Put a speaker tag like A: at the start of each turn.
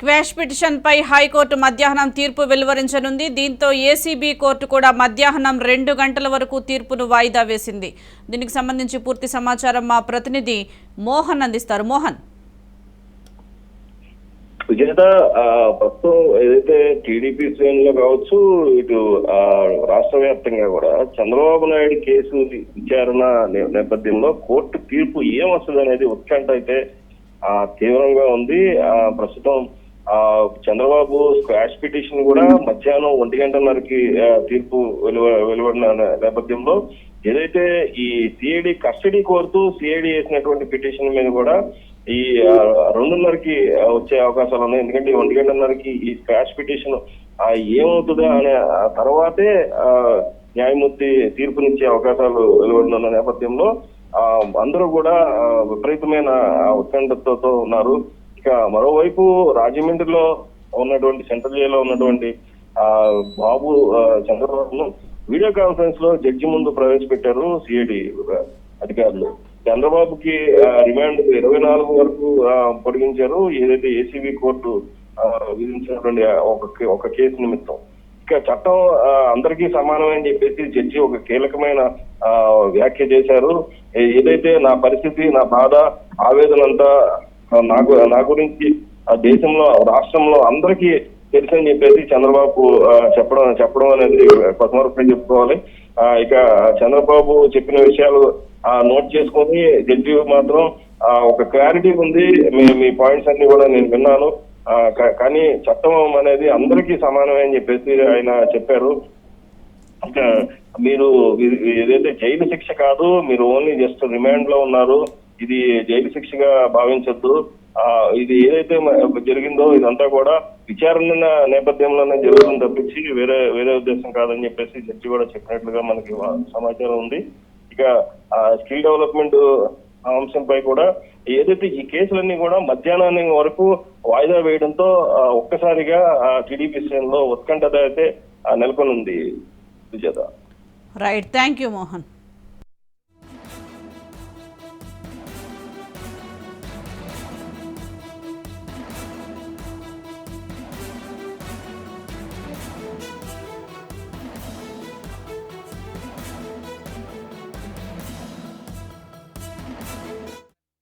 A: Quash పిటిషన్పై high court మధ్యాహ్నం తీర్పు వెలువరించనుంది. దీంతో ఏసీబీ కోర్టు కూడా మధ్యాహ్నం రెండు గంటల వరకు తీర్పును వాయిదా వేసింది. దీనికి సంబంధించి పూర్తి సమాచారం మా ప్రతినిధి మోహన్ అందిస్తారు. మోహన్.
B: విజేత ప్రస్తుతం ఏదైతే టీడీపీ శ్రేణుల్లో కావచ్చు ఇటు రాష్ట్ర వ్యాప్తంగా కూడా చంద్రబాబు నాయుడు కేసు విచారణ నేపథ్యంలో కోర్టు తీర్పు ఏం వస్తుంది అనేది ఉత్కంఠ అయితే తీవ్రంగా ఉంది. ప్రస్తుతం ఆ చంద్రబాబు స్క్వాష్ పిటిషన్ కూడా మధ్యాహ్నం ఒంటి గంటన్నరకి తీర్పు వెలువ వెలువడిన నేపథ్యంలో ఏదైతే ఈ సిఐడి కస్టడీ కోరుతూ సిఐడి వేసినటువంటి పిటిషన్ మీద కూడా ఈ రెండున్నరకి వచ్చే అవకాశాలు ఉన్నాయి. ఎందుకంటే ఈ ఒంటి గంటన్నరకి ఈ స్క్రాష్ పిటిషన్ ఆ, ఏమవుతుందా అనే తర్వాతే ఆ, న్యాయమూర్తి తీర్పునిచ్చే అవకాశాలు వెలువడిన నేపథ్యంలో ఆ, అందరూ కూడా విపరీతమైన ఉత్కంఠతో ఉన్నారు. ఇక మరోవైపు రాజమండ్రిలో ఉన్నటువంటి సెంట్రల్ జైల్లో ఉన్నటువంటి ఆ బాబు చంద్రబాబును వీడియో కాన్ఫరెన్స్లో జడ్జి ముందు ప్రవేశపెట్టారు సిఐడి అధికారులు. చంద్రబాబుకి రిమాండ్ ఇరవై నాలుగు వరకు పొడిగించారు. ఏదైతే ఏసీబీ కోర్టు విధించినటువంటి ఒక ఒక కేసు నిమిత్తం. ఇక చట్టం ఆ, అందరికీ సమానమే అని చెప్పేసి జడ్జి ఒక కీలకమైన ఆ, వ్యాఖ్య చేశారు. ఏదైతే నా పరిస్థితి నా బాధ ఆవేదన అంతా నాకు నా గురించి ఆ దేశంలో రాష్ట్రంలో అందరికీ తెలుసని చెప్పేసి చంద్రబాబు చెప్పడం చెప్పడం అనేది కొత్తమరపై చెప్పుకోవాలి. ఆ, ఇక చంద్రబాబు చెప్పిన విషయాలు ఆ, నోట్ చేసుకొని జడ్జి మాత్రం ఆ, ఒక క్లారిటీ ఉంది. మీ మీ పాయింట్స్ అన్ని కూడా నేను విన్నాను. ఆ, కా- కానీ చట్టం అనేది అందరికీ సమానమే అని చెప్పేసి ఆయన చెప్పారు. ఇంకా మీరు ఏదైతే జైలు శిక్ష కాదు మీరు ఓన్లీ జస్ట్ రిమాండ్లో ఉన్నారు. ఇది జైలు శిక్షగా భావించొద్దు. ఆ ఇది ఏదైతే జరిగిందో ఇదంతా కూడా విచారణ నేపథ్యంలోనే జరుగుతుంది తప్పించి వేరే వేరే ఉద్దేశం కాదని చెప్పేసి జడ్జి కూడా చెప్పినట్లుగా మనకి సమాచారం ఉంది. ఇక ఆ స్కిల్ డెవలప్మెంట్ అంశంపై కూడా ఏదైతే ఈ కేసులన్నీ కూడా మధ్యాహ్నాన్ని వరకు వాయిదా వేయడంతో ఆ, ఒక్కసారిగా టీడీపీ శ్రేణిలో ఉత్కంఠత అయితే నెలకొని ఉంది
A: రైట్ థ్యాంక్ యూ మోహన్